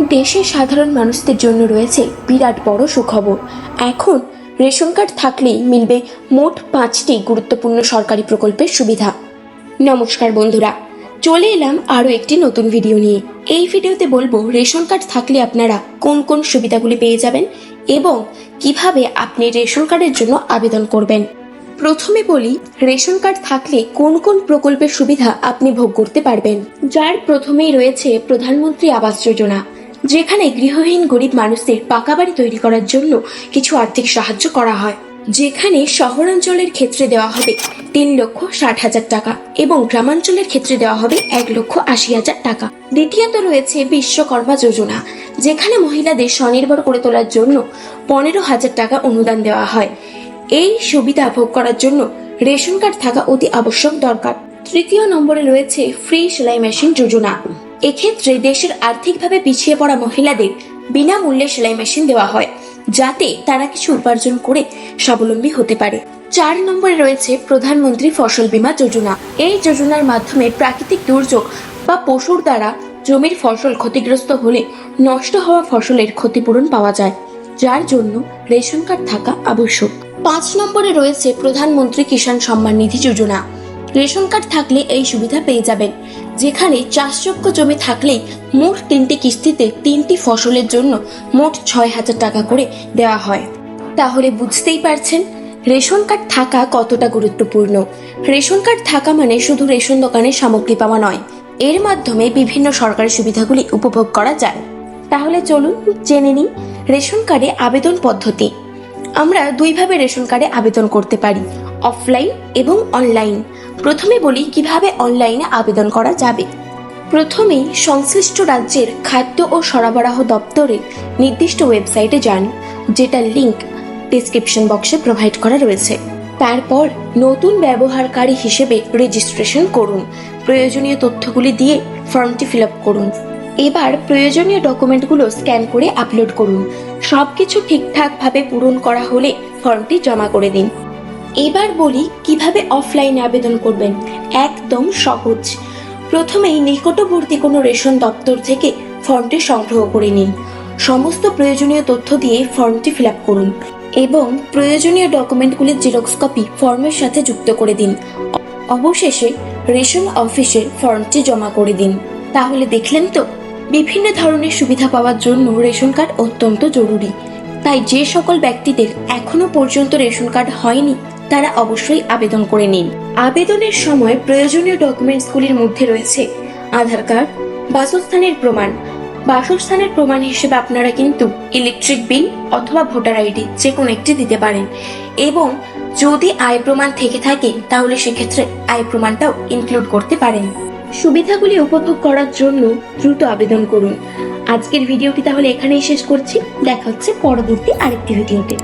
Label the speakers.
Speaker 1: দেশের সাধারণ মানুষদের জন্য রয়েছে বিরাট বড় সুখবর। এখন রেশন কার্ড থাকলেই মিলবে মোট পাঁচটি গুরুত্বপূর্ণ সরকারি প্রকল্পের সুবিধা। নমস্কার বন্ধুরা, চলে এলাম আরও একটি নতুন ভিডিও নিয়ে। এই ভিডিওতে বলব, রেশন কার্ড থাকলে আপনারা কোন কোন সুবিধাগুলি পেয়ে যাবেন এবং কীভাবে আপনি রেশন কার্ডের জন্য আবেদন করবেন। প্রথমে বলি, রেশন কার্ড থাকলে কোন কোন প্রকল্পের সুবিধা আপনি ভোগ করতে পারবেন। যার প্রথমেই রয়েছে প্রধানমন্ত্রী আবাস যোজনা। যেখানে গৃহহীন গরিব মানুষদের পাকা বাড়ি তৈরি করার জন্য কিছু আর্থিক সাহায্য করা হয়। যেখানে শহরাঞ্চলের ক্ষেত্রে দেওয়া হবে তিন লক্ষ ষাট হাজার টাকা এবং গ্রামাঞ্চলের ক্ষেত্রে দেওয়া হবে এক লক্ষ আশি হাজার টাকা। দ্বিতীয়ত রয়েছে বিশ্বকর্মা যোজনা, যেখানে মহিলাদের স্বনির্ভর করে তোলার জন্য পনেরো হাজার টাকা অনুদান দেওয়া হয়। এই সুবিধা ভোগ করার জন্য রেশন কার্ড থাকা অতি আবশ্যক দরকার। তৃতীয় নম্বরে রয়েছে ফ্রি সেলাই মেশিন যোজনা। এক্ষেত্রে দেশের আর্থিকভাবে পিছিয়ে পড়া মহিলাদের বিনামূল্যে সেলাই মেশিন দেওয়া হয়, যাতে তারা কিছু উপার্জন করে স্বাবলম্বী হতে পারে। চার নম্বরে রয়েছে প্রধানমন্ত্রী ফসল বীমা যোজনা। এই যোজনার মাধ্যমে প্রাকৃতিক দুর্যোগ বা পশুর দ্বারা জমির ফসল ক্ষতিগ্রস্ত হলে নষ্ট হওয়া ফসলের ক্ষতিপূরণ পাওয়া যায়, যার জন্য রেশন কার্ড থাকা আবশ্যক। পাঁচ নম্বরে রয়েছে প্রধানমন্ত্রী কিষাণ সম্মান নিধি যোজনা। রেশন কার্ড থাকলে এই সুবিধা পেয়ে যাবেন। যেখানে চাষযোগ্য জমি থাকলেই মোট তিনটি কিস্তিতে তিনটি ফসলের জন্য মোট ছয় হাজার টাকা করে দেওয়া হয়। তাহলে বুঝতেই পারছেন, রেশন কার্ড থাকা কতটা গুরুত্বপূর্ণ। রেশন কার্ড থাকা মানে শুধু রেশন দোকানে সামগ্রী পাওয়া নয়, এর মাধ্যমে বিভিন্ন সরকারি সুবিধাগুলি উপভোগ করা যায়। তাহলে চলুন জেনে নিই রেশন কার্ডে আবেদন পদ্ধতি। আমরা দুইভাবে রেশন কার্ডে আবেদন করতে পারি। অফলাইন এবং অনলাইন। প্রথমে বলি কীভাবে অনলাইনে আবেদন করা যাবে। প্রথমেই সংশ্লিষ্ট রাজ্যের খাদ্য ও সরবরাহ দপ্তরের নির্দিষ্ট ওয়েবসাইটে যান, যেটার লিংক ডিসক্রিপশন বক্সে প্রোভাইড করা রয়েছে। তারপর নতুন ব্যবহারকারী হিসেবে রেজিস্ট্রেশন করুন। প্রয়োজনীয় তথ্যগুলি দিয়ে ফর্মটি ফিল আপ করুন। এবার প্রয়োজনীয় ডকুমেন্টগুলো স্ক্যান করে আপলোড করুন। সবকিছু ঠিকঠাকভাবে পূরণ করা হলে ফর্মটি জমা করে দিন। এবার বলি কীভাবে অফলাইনে আবেদন করবেন। একদম সহজ। প্রথমেই নিকটবর্তী কোনো রেশন দপ্তর থেকে ফর্মটি সংগ্রহ করে নিন। সমস্ত প্রয়োজনীয় তথ্য দিয়ে ফর্মটি ফিল আপ করুন এবং প্রয়োজনীয় ডকুমেন্টগুলির জেরক্স কপি ফর্মের সাথে যুক্ত করে দিন। অবশেষে রেশন অফিসে ফর্মটি জমা করে দিন। তাহলে দেখলেন তো, বিভিন্ন ধরনের সুবিধা পাওয়ার জন্য রেশন কার্ড অত্যন্ত জরুরি। তাই যে সকল ব্যক্তিদের এখনও পর্যন্ত রেশন কার্ড হয়নি, তারা অবশ্যই আবেদন করে নিন। আবেদনের সময় প্রয়োজনীয় ডকুমেন্টসগুলির মধ্যে রয়েছে আধার কার্ড, বাসস্থানের প্রমাণ। বাসস্থানের প্রমাণ হিসেবে আপনারা কিন্তু ইলেকট্রিক বিল অথবা ভোটার আইডি যে কোনো একটি দিতে পারেন এবং যদি আয় প্রমাণ থেকে থাকে, তাহলে সেক্ষেত্রে আয় প্রমাণটাও ইনক্লুড করতে পারেন। সুবিধাগুলি উপভোগ করার জন্য দ্রুত আবেদন করুন। আজকের ভিডিওটি তাহলে এখানেই শেষ করছি। দেখা হচ্ছে পরবর্তী আরেকটি ভিডিওতে।